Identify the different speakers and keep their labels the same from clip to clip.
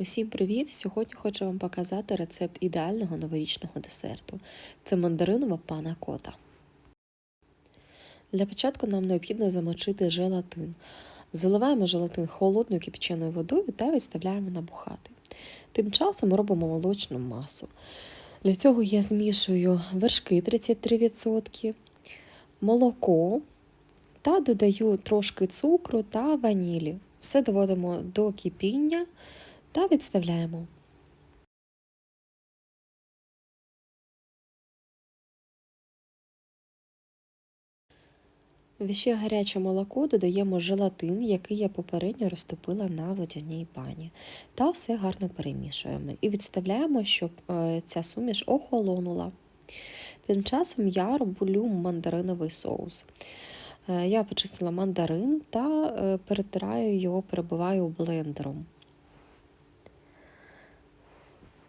Speaker 1: Усім привіт! Сьогодні хочу вам показати рецепт ідеального новорічного десерту. Це мандаринова пана кота. Для початку нам необхідно замочити желатин. Заливаємо желатин холодною кипяченою водою та відставляємо набухати. Тим часом робимо молочну масу. Для цього я змішую вершки 33%, молоко та додаю трошки цукру та ванілі. Все доводимо до кипіння та відставляємо. В ще гаряче молоко додаємо желатин, який я попередньо розтопила на водяній бані, та все гарно перемішуємо і відставляємо, щоб е, ця суміш охолонула. Тим часом я роблю мандариновий соус. Е, я почистила мандарин та е, перетираю його, перебиваю блендером.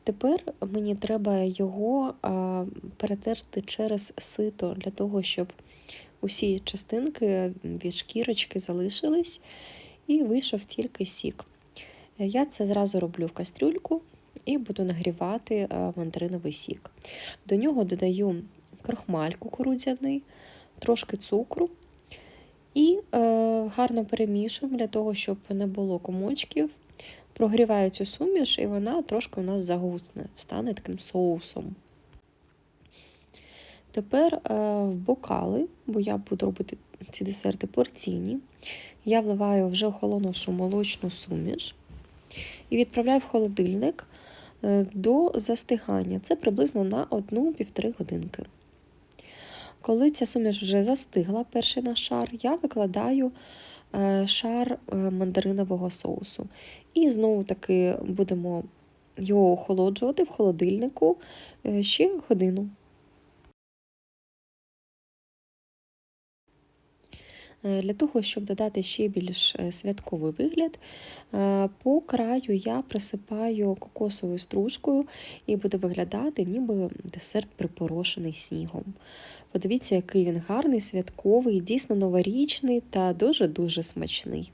Speaker 1: Тепер мені треба його перетерти через сито для того, щоб усі частинки від шкірочки залишились і вийшов тільки сік. Я це зразу роблю в кастрюльку і буду нагрівати мандариновий сік. До нього додаю крохмаль кукурудзяний, трошки цукру і е, гарно перемішуємо для того, щоб не було комочків. Прогріваю цю суміш, і вона трошки у нас загусне, стане таким соусом. Тепер е, в бокали, бо я буду робити ці десерти порційні, я вливаю вже охолонувшу молочну суміш і відправляю в холодильник е, до застигання. Це приблизно на 1-1,5 годинки. Коли ця суміш вже застигла, перший наш шар, я викладаю шар мандаринового соусу. І знову таки будемо його охолоджувати в холодильнику ще годину. Для того, щоб додати ще більш святковий вигляд, по краю я присипаю кокосовою стружкою і буде виглядати, ніби десерт припорошений снігом. Подивіться, який він гарний, святковий, дійсно новорічний та дуже-дуже смачний.